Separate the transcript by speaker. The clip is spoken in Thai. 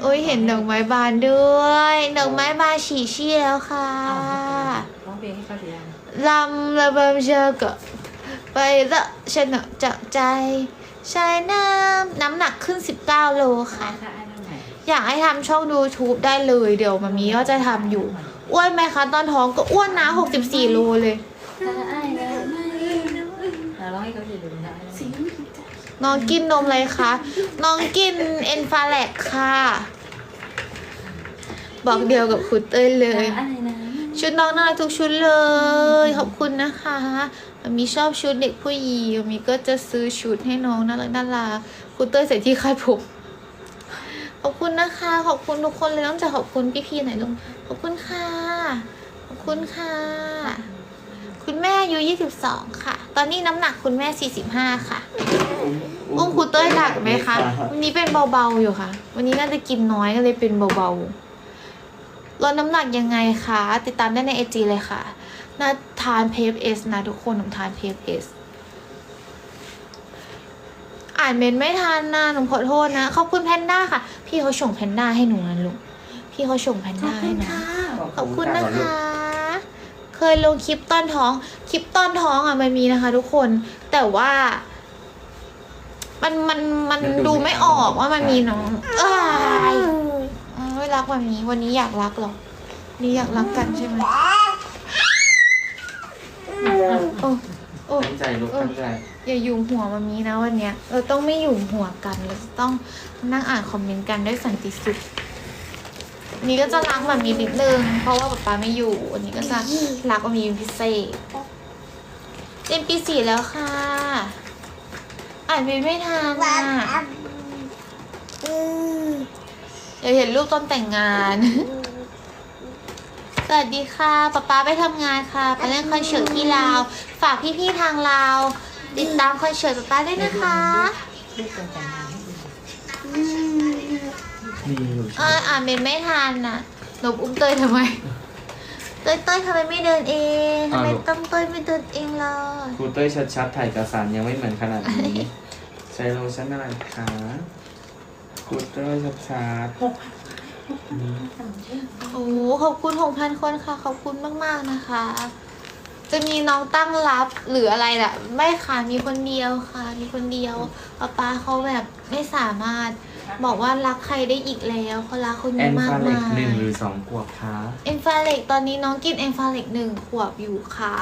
Speaker 1: โอ้ยเห็นดอกไม้บานด้วยดอกไม้บานฉี่เชี่แล้วค่ะ
Speaker 2: ร้องเพลงให้เขาเสียง
Speaker 1: ลำระเบิดเชอก็ไปละฉันเนอะจากใจใช้น้ำน้ำหนักขึ้น 19 โลค่ะ
Speaker 2: ค่ะไอ้นั่นไหน
Speaker 1: อยากให้ทำช่อง YouTube ได้เลยเดี๋ยวมามีก็จะทำอยู่ อ้วนไหมคะตอนท้องก็อ้วนนะ 64 โลเลย
Speaker 2: ถ้าไอ้นะไม่อะร้องให้เขาสิดูนะไอ้ นั่น
Speaker 1: น้องกินนมอะไรคะ น้องกินเอนฟาแลกค่ะ บอกเดียวกับคุณเต้ยเลย
Speaker 2: ไอ้นะ
Speaker 1: ชุดน้องน่ารักทุกชุดเลย ขอบคุณนะคะมีชอบชุดเด็กผู้หญิงมีก็จะซื้อชุดให้น้องน่ารักน่ารักคุณเต้ยใส่ที่คาดผมขอบคุณนะคะ ขอบคุณทุกคนเลยต้องจะขอบคุณพี่ๆหน่อยลุงขอบคุณค่ะ ขอบคุณค่ะ คุณแม่อายุ22 ค่ะ ตอนนี้น้ำหนักคุณแม่ 45 ค่ะ อุ้มครูเต้ยหนักไหมคะ วันนี้เป็นเบาๆอยู่ค่ะ วันนี้น่าจะกินน้อยก็เลยเป็นเบาๆลดน้ำหนักยังไงคะ ติดตามได้ในไอจีเลยค่ะน่าทานเพฟเอสนะทุกคนหนูทานเพฟเอสอ่านเมนไม่ทันนะหนูขอโทษนะ ขอบคุณแพนด้าค่ะ พี่เขาส่งแพนด้าให้หนูนะลุงพี่เขาส่งแพนด้าให้หนูขอบคุณนะคะ เคยลงคลิปต้อนท้อง คลิปต้อนท้องอะมันมีนะคะ ทุกคน แต่ว่า มันมันมันดูไม่ออกว่ามันมีน้องเอ้ยไม่รักแบบนี้วันนี้อยากรักเหรอวันนี้อยากรักกันใช่ไหมโอ้โอ้
Speaker 3: ตั้งใจลูกตั้งใจ
Speaker 1: อย่าหยุ่มหัวมามีนะวันเนี้ยเราต้องไม่หยุ่มหัวกันเราจะต้องนั่งอ่านคอมเมนต์กันด้วยสันติสุขวันนี้ก็จะรักแบบมีนิดนึงเพราะว่าป๊าป๊าไม่อยู่วันนี้ก็จะรักแบบมีเป็นพิเศษเรียนปีสี่แล้วค่ะ อ่านเมนไม่ทันอะเดี๋ยวเห็นรูปตอนแต่งงาน สวัสดีค่ะป๊าป๊าไปทำงานค่ะไปเล่นคอนเสิร์ตที่ลาว ฝากพี่ๆทางลาวติดตามคอนเสิร์ตป๊าป๊าด้วยนะคะ
Speaker 2: ลูกคนแต่งงานให้ดู
Speaker 3: มีอยู่
Speaker 1: เอออ่านเมนไม่ทันน่ะหนูอุ้มเตยทำไม เตยเตยทำไมไม่เดินเองทำไมต้องเตยไม่เดินเองล่ะ
Speaker 3: ครูเต้ยชัดๆถ่ายเอกสารยังไม่เหมือนขนาดนี้ใช้โลชั่นอะไรคะครูเต้ยชัด
Speaker 1: โอ้โหขอบคุณหกพันคนค่ะ ขอบคุณมากๆนะคะ จะมีน้องตั้งรับหรืออะไรล่ะไม่ค่ะมีคนเดียวค่ะ มีคนเดียวป๊าป๊าเขาแบบไม่สามารถ บอกว่ารักใครได้อีกแล้วเขารักคน
Speaker 3: ๆแอ
Speaker 1: นี้
Speaker 3: น
Speaker 1: มาก
Speaker 3: ฟาเล็
Speaker 1: มาก
Speaker 3: หนึ่งหรื
Speaker 1: ย
Speaker 3: อสองขวบคะ
Speaker 1: เอนฟาเล็กตอนนี้น้องกินเอนฟาเล็กหนึ่งขวบอยู่ค่ะ